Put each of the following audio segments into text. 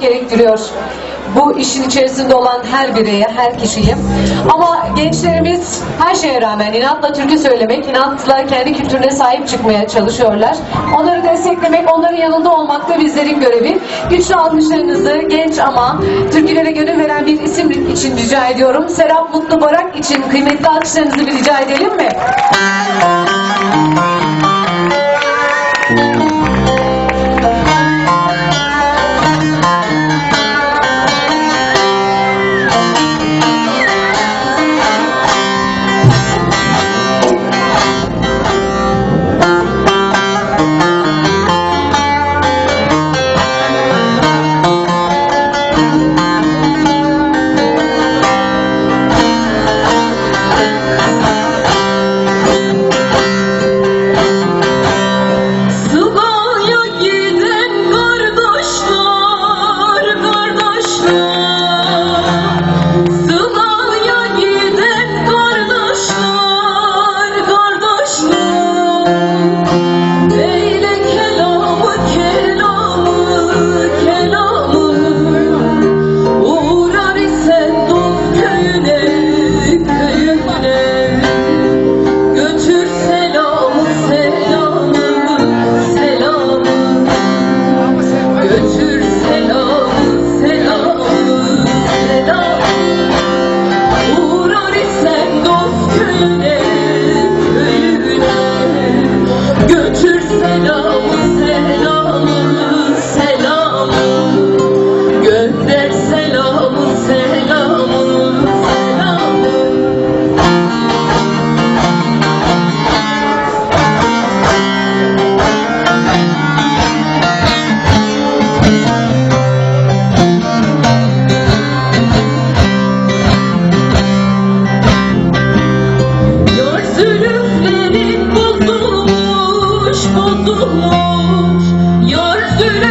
gerektiriyor. Bu işin içerisinde olan her bireye, her kişiye. Ama gençlerimiz her şeye rağmen inatla türkü söylemek, inatla kendi kültürüne sahip çıkmaya çalışıyorlar. Onları desteklemek, onların yanında olmak da bizlerin görevi. Güçlü alkışlarınızı genç ama türkülere gönül veren bir isim için rica ediyorum. Serap Mutlu Barak için kıymetli alkışlarınızı bir rica edelim mi?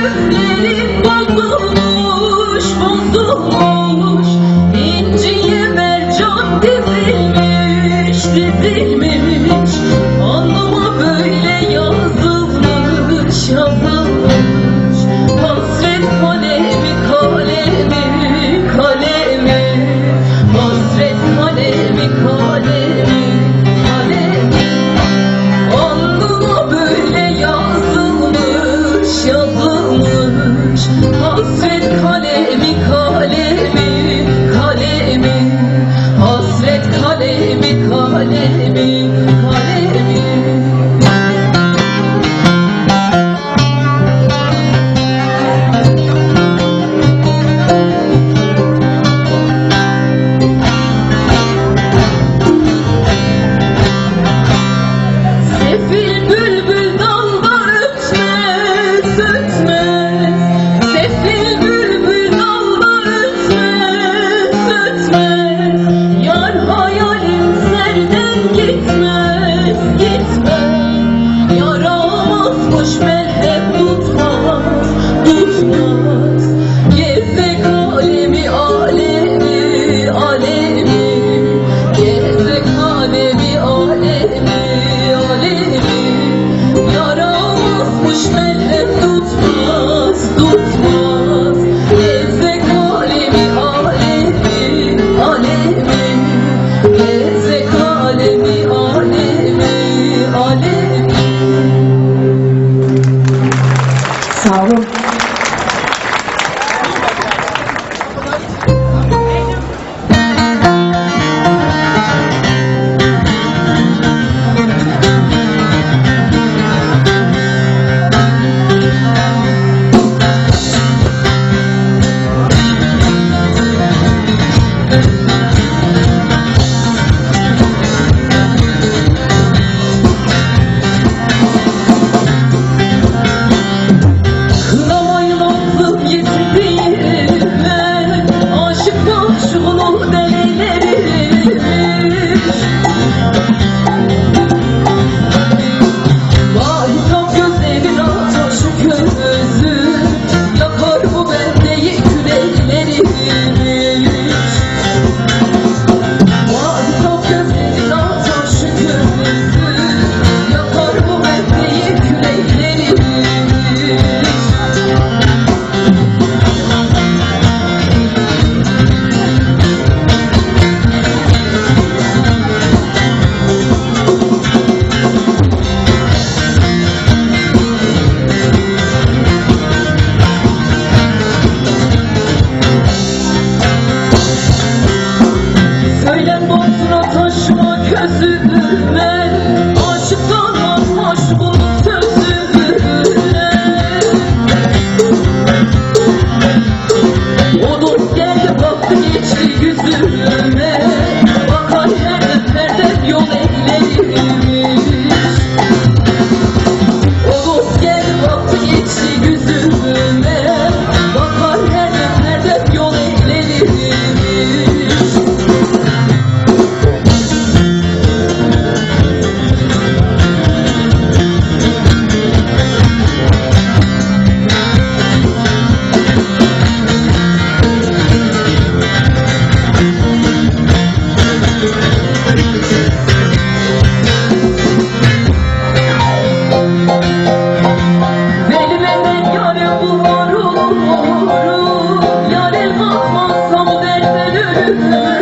Thank you. Senhor. Öğlen dolsun otur Música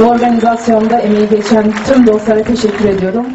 Bu organizasyonda emeği geçen tüm dostlara teşekkür ediyorum.